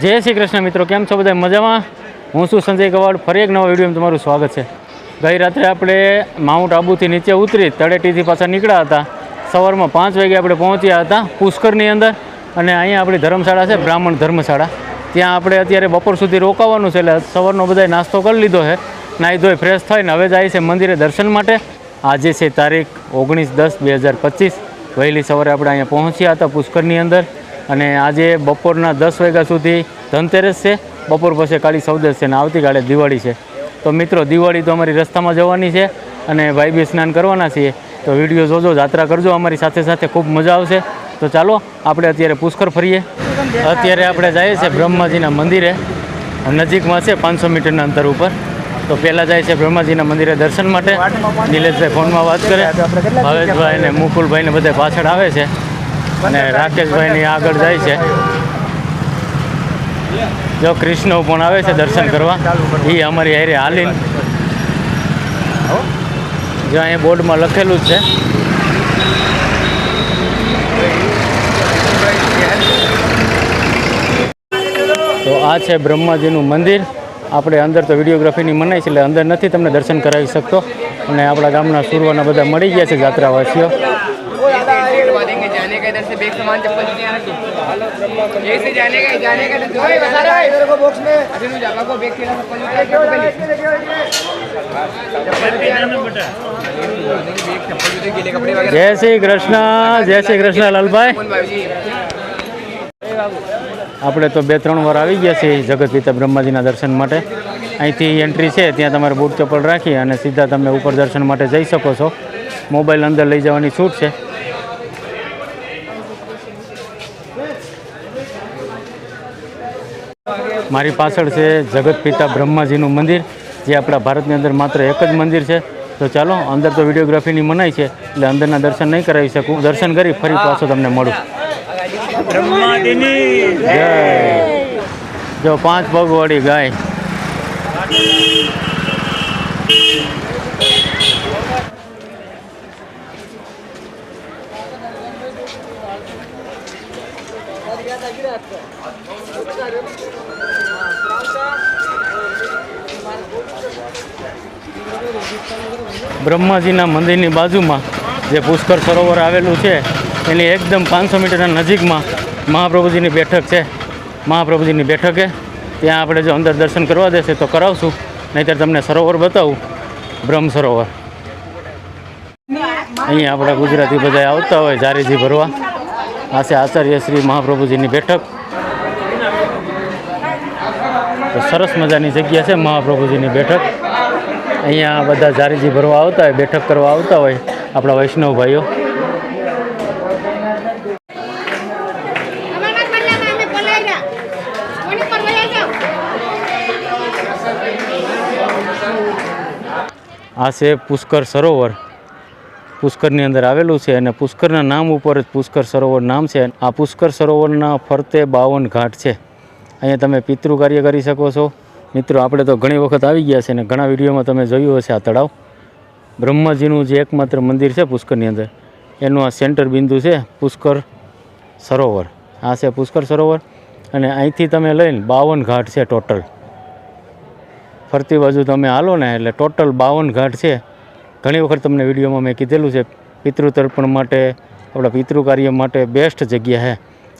જય શ્રી કૃષ્ણ મિત્રો, કેમ છો બધા? મજામાં? હું છું સંજય ગવાડ ફરી એક નવા વિડીયોમાં તમારું સ્વાગત છે. ગઈ રાત્રે આપણે માઉન્ટ આબુથી નીચે ઉતરી તળેટીથી પાછા નીકળ્યા હતા. સવારમાં પાંચ વાગે આપણે પહોંચ્યા હતા પુષ્કરની અંદર અને અહીંયા આપણી ધર્મશાળા છે, બ્રાહ્મણ ધર્મશાળા. ત્યાં આપણે અત્યારે બપોર સુધી રોકાવાનું છે એટલે સવારનો બધાય નાસ્તો કરી લીધો છે. નાહી ધોઈ ફ્રેશ થઈને હવે જાય છે મંદિરે દર્શન માટે. આજે છે તારીખ ઓગણીસ દસ બે હજાર પચીસ. વહેલી સવારે આપણે અહીંયા પહોંચ્યા હતા પુષ્કરની અંદર. અને આજે બપોરના દસ વાગ્યા સુધી ધનતેરસ છે. બપોર પછી કાળી સૌદસ છે અને આવતીકાલે દિવાળી છે. તો મિત્રો, દિવાળી તો અમારી રસ્તામાં જવાની છે અને ભાઈ બી સ્નાન કરવાના છીએ. તો વીડિયો જોજો, જાત્રા કરજો, અમારી સાથે સાથે ખૂબ મજા આવશે. તો ચાલો, આપણે અત્યારે પુષ્કર ફરીએ. અત્યારે આપણે જઈએ છીએ બ્રહ્માજીના મંદિરે. નજીકમાં છે પાંચસો મીટરના અંતર ઉપર. તો પહેલાં જાય છે બ્રહ્માજીના મંદિરે દર્શન માટે. નિલેશભાઈ ફોનમાં વાત કરે. ભાવેશભાઈ ને મુકુલભાઈ ને બધા પાછળ આવે છે. અને રાકેશભાઈની આગળ જાય છે. જો કૃષ્ણ પણ આવે છે દર્શન કરવા એ અમારી હારે હાલી જો અહીંયા બોર્ડમાં લખેલું જ છે. તો આ છે બ્રહ્માજીનું મંદિર. આપણે અંદર તો વિડીયોગ્રાફીની મનાય છે એટલે અંદર નથી તમને દર્શન કરાવી શકતો. અને આપણા ગામના સુરવાના બધા મળી ગયા છે જાત્રાવાસીઓ. जाने का इधर से बैग सामान चप्पल जूते यहाँ रखो ये से जाने का जाने का जो है बता रहा है इधर को बॉक्स में अभी नु जावा को बैग थेला चप्पल जूते बैग चप्पल जूते गीले कपड़े वगैरह જય શ્રી કૃષ્ણ જય શ્રી કૃષ્ણ લાલભાઈ भाई આપણે તો બે ત્રણ વાર આવી ગયા છીએ જગત પિતા બ્રહ્માજીના દર્શન માટે અહીંથી એન્ટ્રી છે ત્યાં તમારે બૂટ ચપ્પલ રાખી અને સીધા તમે ઉપર દર્શન માટે જઈ શકો છો મોબાઈલ અંદર લઈ જવાની છૂટ છે મારી પાછળ છે જગત પિતા બ્રહ્માજીનું મંદિર જે આપણા ભારતની અંદર માત્ર એક જ મંદિર છે. તો ચાલો અંદર તો વિડીયોગ્રાફીની મનાઈ છે એટલે અંદરના દર્શન નહીં કરાવી શકું. દર્શન કરી ફરી પાછો તમને મળું. જય. જો પાંચ પગવાળી ગાય. બ્રહ્માજીના મંદિરની બાજુમાં જે પુષ્કર સરોવર આવેલું છે, એની એકદમ પાંચસો મીટરના નજીકમાં મહાપ્રભુજીની બેઠક છે. મહાપ્રભુજીની બેઠકે ત્યાં આપણે જો અંદર દર્શન કરવા દેશે તો કરાવશું, નહીંતર તમને સરોવર બતાવું, બ્રહ્મ સરોવર. અહીંયા આપણા ગુજરાતી બધા આવતા હોય, જારીજી ભરવા. આ છે આચાર્ય શ્રી મહાપ્રભુજીની બેઠક. સરસ મજાની જગ્યા છે મહાપ્રભુજીની બેઠક. અહીંયા બધા ઝારીજી ભરવા આવતા હોય બેઠક કરવા આવતા હોય આપણા વૈષ્ણવ ભાઈઓ આ છે પુષ્કર સરોવર. પુષ્કરની અંદર આવેલું છે અને પુષ્કરના નામ ઉપર જ પુષ્કર સરોવર નામ છે. આ પુષ્કર સરોવરના ફરતે બાવન ઘાટ છે. અહીંયા તમે પિતૃ કાર્ય કરી શકો છો. મિત્રો, આપણે તો ઘણી વખત આવી ગયા છે અને ઘણા વિડીયોમાં તમે જોયું હશે આ તળાવ. બ્રહ્માજીનું જે એકમાત્ર મંદિર છે પુષ્કરની અંદર, એનું આ સેન્ટર બિંદુ છે પુષ્કર સરોવર. આ છે પુષ્કર સરોવર અને અહીંથી તમે લઈને બાવન ઘાટ છે ટોટલ ફરતી બાજુ તમે હાલો ને, એટલે ટોટલ બાવન ઘાટ છે. ઘણી વખત તમને વિડીયોમાં મેં કીધેલું છે, પિતૃતર્પણ માટે, આપણા પિતૃ કાર્ય માટે બેસ્ટ જગ્યા છે.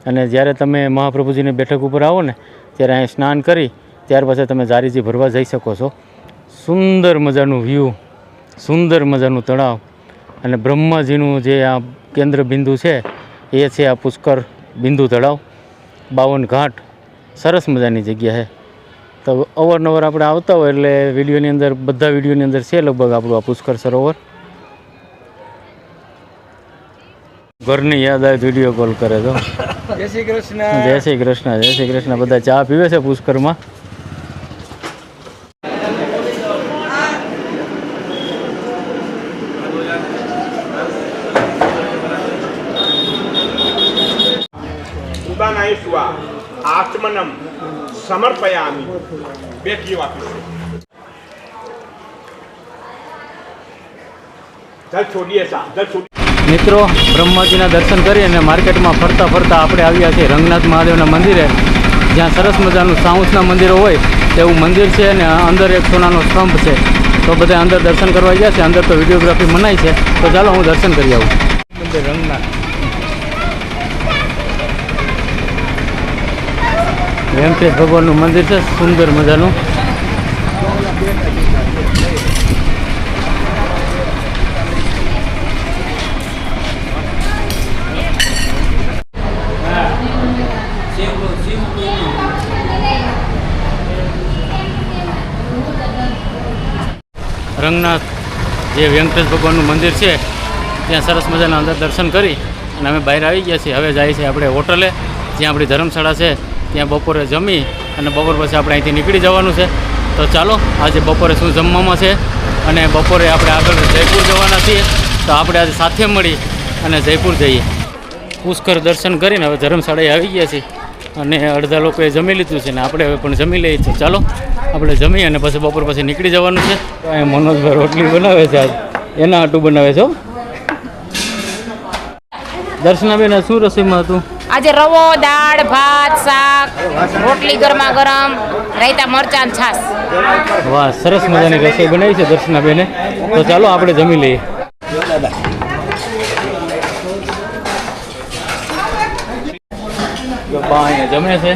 અને જ્યારે તમે મહાપ્રભુજીની બેઠક ઉપર આવો ને, ત્યારે અહીં સ્નાન કરી ત્યાર પછી તમે જારીજી ભરવા જઈ શકો છો. સુંદર મજાનું વ્યૂ સુંદર મજાનું તળાવ અને બ્રહ્માજીનું જે આ કેન્દ્ર બિંદુ છે એ છે આ પુષ્કર બિંદુ તળાવ. બાવન ઘાટ સરસ મજાની જગ્યા છે. તો અવારનવાર આપણે આવતા હોય એટલે વિડીયોની અંદર બધા વિડીયોની અંદર છે લગભગ આપણું આ પુષ્કર સરોવર. ઘરની યાદ આવે વીડિયો કોલ કરે તો. જય શ્રી કૃષ્ણ. જય શ્રી કૃષ્ણ જય શ્રી કૃષ્ણ. બધા ચા પીવે છે પુષ્કરમાં? આત્મનમ સમર્પયામી બેઠી વાપી જલ છોડીએ સા જલ છોડી મિત્રો બ્રહ્માજીના દર્શન કરી અને માર્કેટમાં ફરતા ફરતા આપણે આવ્યા છીએ રંગનાથ મહાદેવના મંદિરે જ્યાં સરસ મજાનું સાઉસના મંદિરો હોય તેવું મંદિર છે અને અંદર એક સોનાનો સ્તંભ છે. તો બધા અંદર દર્શન કરવા ગયા છે અંદર તો વિડીયોગ્રાફી મનાય છે. તો ચાલો હું દર્શન કરી આવું. મંદિર રંગનાથ. વેંકટેશ ભગવાનનું મંદિર છે, સુંદર મજાનું. રંગનાથ જે વેંકટેશ ભગવાનનું મંદિર છે, ત્યાં સરસ મજાના અંદર દર્શન કરી અને અમે બહાર આવી ગયા છીએ. હવે જાય છે આપણે હોટલે, જ્યાં આપણી ધર્મશાળા છે. ત્યાં બપોરે જમી અને બપોર પછી આપણે અહીંથી નીકળી જવાનું છે. તો ચાલો, આજે બપોરે શું જમવામાં છે અને બપોરે આપણે આગળ જયપુર જવાના છીએ. તો આપણે આજે સાથે મળી અને જયપુર જઈએ. પુષ્કર દર્શન કરીને હવે ધર્મશાળાએ આવી ગયા છીએ અને અડધા લોકોએ જમી લીધું છે ને આપણે હવે પણ જમી લઈએ છીએ. ચાલો, આપણે જમી અને પછી બપોર પછી નીકળી જવાનું છે. અહીં મનોજભાઈ રોટલી બનાવે છે આજ. એના આટું બનાવે છે. દર્શનાબેન શું રસોઈમાં હતું? આજે રવો દાળ ભાત શાક રોટલી ગરમા ગરમ રાયતા મરચાં છાસ છાશ. વાહ સરસ મજાની રસોઈ બનાવી છે દર્શનાબેને. તો ચાલો આપણે જમી લઈએ. બા જમે છે.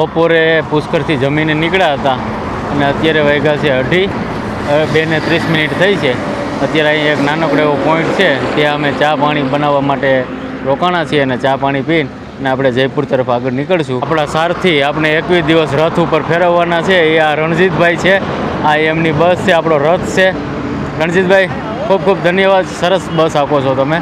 બપોરે પુષ્કરથી જમીને નીકળ્યા હતા અને અત્યારે વાગ્યા છે અઢી. હવે બે ને ત્રીસ મિનિટ થઈ છે. અત્યારે અહીં એક નાનકડો એવો પોઈન્ટ છે ત્યાં અમે ચા પાણી બનાવવા માટે રોકાણા છીએ અને ચા પાણી પીને અને આપણે જયપુર તરફ આગળ નીકળશું. આપણા સારથી આપણે એકવીસ દિવસ રથ ઉપર ફેરવવાના છે. એ આ રણજીતભાઈ છે. આ એમની બસ છે આપણો રથ છે. રણજીતભાઈ ખૂબ ખૂબ ધન્યવાદ. સરસ બસ આપો છો તમે.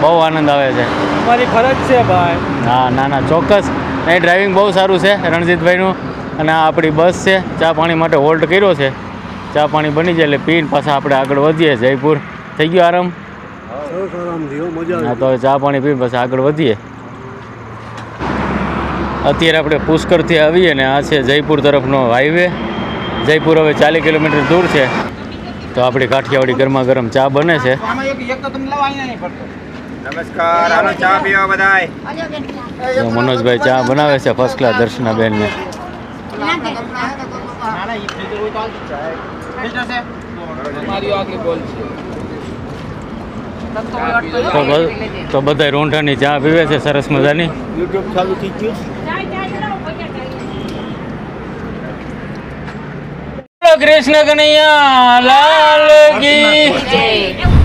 બહુ આનંદ આવે છે. અમારી ફરજ છે ભાઈ. હા ના ના ચોક્કસ. નહીં ડ્રાઇવિંગ બહુ સારું છે રણજીતભાઈનું. અને આ આપણી બસ છે ચા પાણી માટે હોલ્ડ કર્યો છે. ચા પાણી બની જાય એટલે પીને પાછા આપણે આગળ વધીએ જયપુર. થઈ ગયો આરામ? હા તો હવે ચા પાણી પીને પાછા આગળ વધીએ. અત્યારે આપણે પુષ્કરથી આવીએ ને આ છે જયપુર તરફનો હાઈવે જયપુર હવે ચાલીસ કિલોમીટર દૂર છે. તો આપણી કાઠિયાવાડી ગરમા ગરમ ચા બને છે. નમસ્કાર હાલો ચા પીવા બધાય? તો મનોજભાઈ ચા બનાવે છે ફર્સ્ટ ક્લાસ દર્શનાબેનને તો બ- તો બધા રોંઢાની ચા પીવે છે સરસ મજાની? કૃષ્ણ કનૈયા લાલ કી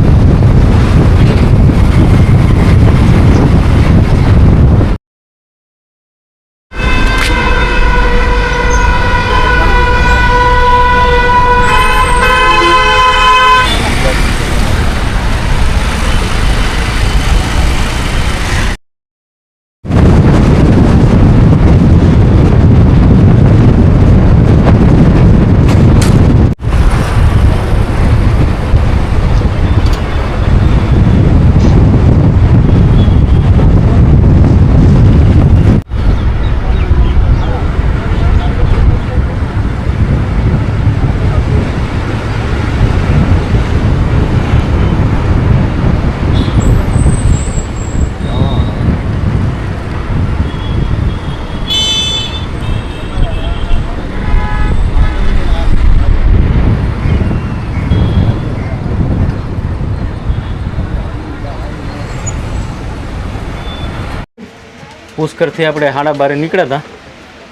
પુષ્કરથી આપણે સાડા બારે નીકળ્યા હતા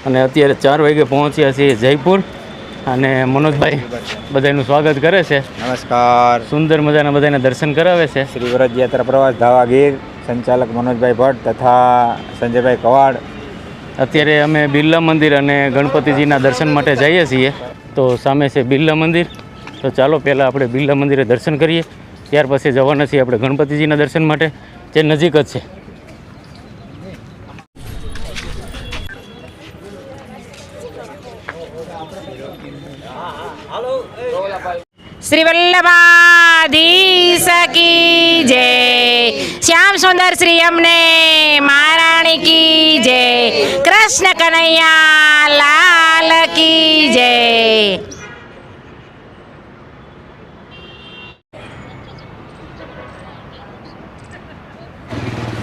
અને અત્યારે ચાર વાગે પહોંચ્યા છીએ જયપુર અને મનોજભાઈ બધાનું સ્વાગત કરે છે. નમસ્કાર. સુંદર મજાના બધાને દર્શન કરાવે છે. શ્રી વ્રજ યાત્રા પ્રવાસ ધાવા ગીર સંચાલક મનોજભાઈ ભટ્ટ તથા સંજયભાઈ કવાડ. અત્યારે અમે બિરલા મંદિર અને ગણપતિજીના દર્શન માટે જઈએ છીએ. તો સામે છે બિરલા મંદિર. તો ચાલો પહેલાં આપણે બિરલા મંદિરે દર્શન કરીએ. ત્યાર પછી જવાના છીએ આપણે ગણપતિજીના દર્શન માટે જે નજીક જ છે. શ્રી વલ્લભા કી જય. શ્યામ સુંદર શ્રી અમને, મહારાણી કી જય. કૃષ્ણ કનૈયા લાલ કી જય.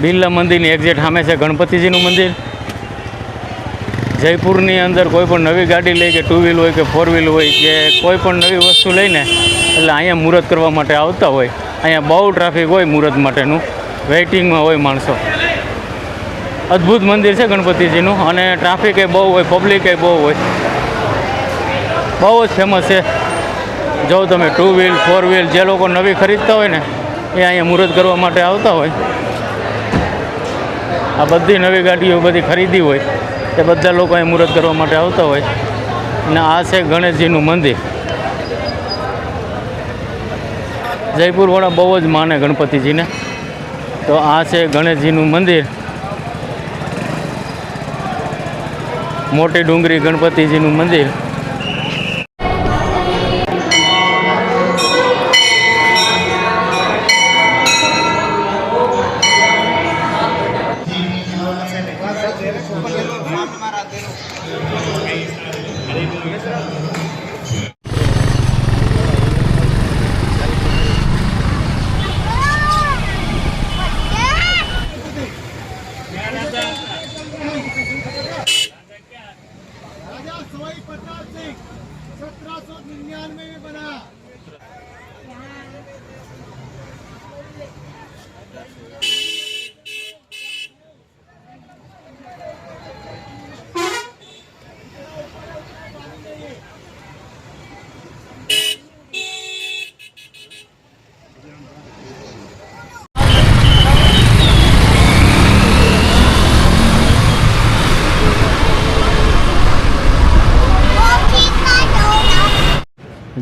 બિરલા મંદિરની એક્ઝેટ સામે છે ગણપતિજીનું મંદિર. જયપુરની અંદર કોઈ પણ નવી ગાડી લઈ કે ટુ વ્હીલ હોય કે ફોર વ્હીલ હોય કે કોઈ પણ નવી વસ્તુ લઈને, એટલે અહીંયા મુહૂર્ત કરવા માટે આવતા હોય. અહીંયા બહુ ટ્રાફિક હોય મુહૂર્ત માટેનું. વેઇટિંગમાં હોય માણસો. અદ્ભુત મંદિર છે ગણપતિજીનું અને ટ્રાફિક બહુ હોય પબ્લિક બહુ હોય. બહુ જ ફેમસ છે. જો તમે ટુ વ્હીલ ફોર વ્હીલ જે લોકો નવી ખરીદતા હોય ને, એ અહીંયા મુહૂર્ત કરવા માટે આવતા હોય. આ બધી નવી ગાડીઓ બધી ખરીદી હોય. એ બધા લોકો અહીં મુહૂર્ત કરવા માટે આવતા હોય. અને આ છે ગણેશજીનું મંદિર. જયપુરવાળા બહુ જ માને ગણપતિજીને. તો આ છે ગણેશજીનું મંદિર. મોટી ડુંગરી ગણપતિજીનું મંદિર.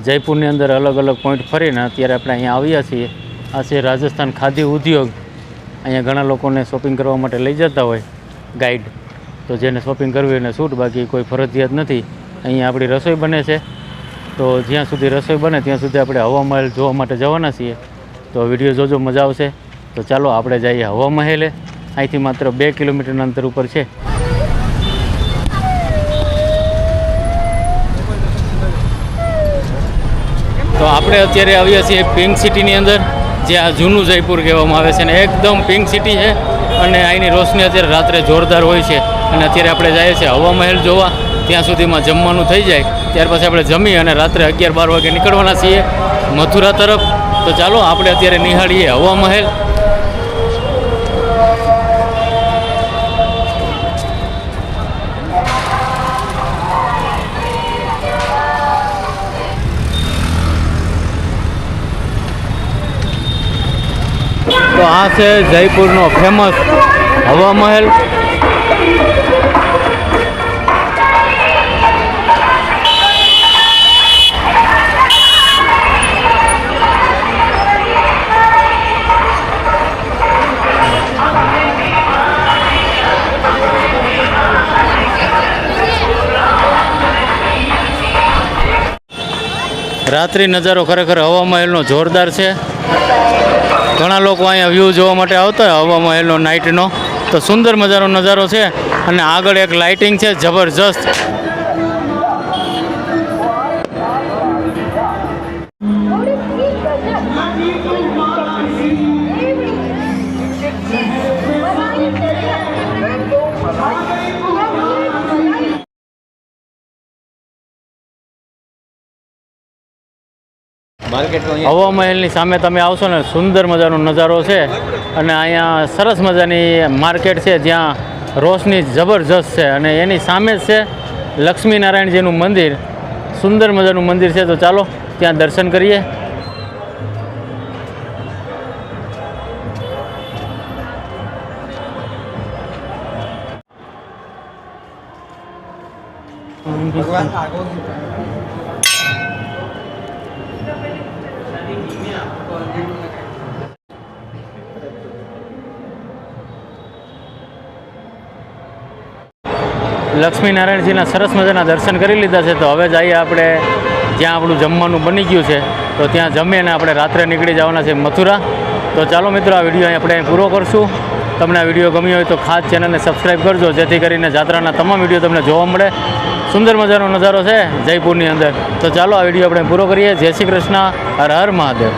જયપુરની અંદર અલગ અલગ પોઈન્ટ ફરીને અત્યારે આપણે અહીંયા આવ્યા છીએ. આ છે રાજસ્થાન ખાદી ઉદ્યોગ. અહીંયા ઘણા લોકોને શોપિંગ કરવા માટે લઈ જતા હોય ગાઈડ તો જેને શોપિંગ કરવી એને છૂટ બાકી કોઈ ફરજિયાત નથી. અહીંયા આપણી રસોઈ બને છે. તો જ્યાં સુધી રસોઈ બને ત્યાં સુધી આપણે હવા મહેલ જોવા માટે જવાના છીએ. તો વીડિયો જોજો, મજા આવશે. તો ચાલો આપણે જઈએ હવા મહેલે. અહીંથી માત્ર બે કિલોમીટરના અંતર ઉપર છે. તો આપણે અત્યારે આવ્યા છીએ પિંક સિટીની અંદર, જે આ જૂનું જયપુર કહેવામાં આવે છે અને એકદમ પિંક સિટી છે અને અહીંની રોશની અત્યારે રાત્રે જોરદાર હોય છે. અને અત્યારે આપણે જઈએ છીએ હવા મહેલ જોવા, ત્યાં સુધીમાં જમવાનું થઈ જાય. ત્યાર પછી આપણે જમી અને રાત્રે અગિયાર બાર વાગે નીકળવાના છીએ મથુરા તરફ. તો ચાલો, આપણે અત્યારે નિહાળીએ હવા મહેલ તો આ છે જયપુરનો ફેમસ હવા મહેલ. રાત્રિ નજારો ખરેખર હવા મહેલનો જોરદાર છે. ઘણા લોકો અહીંયા વ્યૂ જોવા માટે આવતા હોય હવા મહેલનો નાઇટનો તો સુંદર મજાનો નજારો છે અને આગળ એક લાઇટિંગ છે, જબરજસ્ત. હવા મહેલની સામે તમે આવશો ને, સુંદર મજાનો નજારો છે. અને અહીંયા સરસ મજાની માર્કેટ છે, જ્યાં રોશની જબરજસ્ત છે. અને એની સામે જ છે લક્ષ્મીનારાયણજીનું મંદિર. સુંદર મજાનું મંદિર છે, તો ચાલો ત્યાં દર્શન કરીએ. લક્ષ્મીનારાયણજીના સરસ મજાના દર્શન કરી લીધા છે. તો હવે જઈએ આપણે જ્યાં આપણું જમવાનું બની ગયું છે. તો ત્યાં જમીને આપણે રાત્રે નીકળી જવાના છે મથુરા. તો ચાલો મિત્રો, આ વીડિયો આપણે પૂરો કરશું. તમને આ વીડિયો ગમ્યો હોય તો ખાસ ચેનલને સબસ્ક્રાઈબ કરજો, જેથી કરીને જાત્રાના તમામ વીડિયો તમને જોવા મળે. સુંદર મજાનો નજારો છે જયપુરની અંદર. તો ચાલો આ વીડિયો આપણે પૂરો કરીએ. જય શ્રી કૃષ્ણ. હર હર મહાદેવ.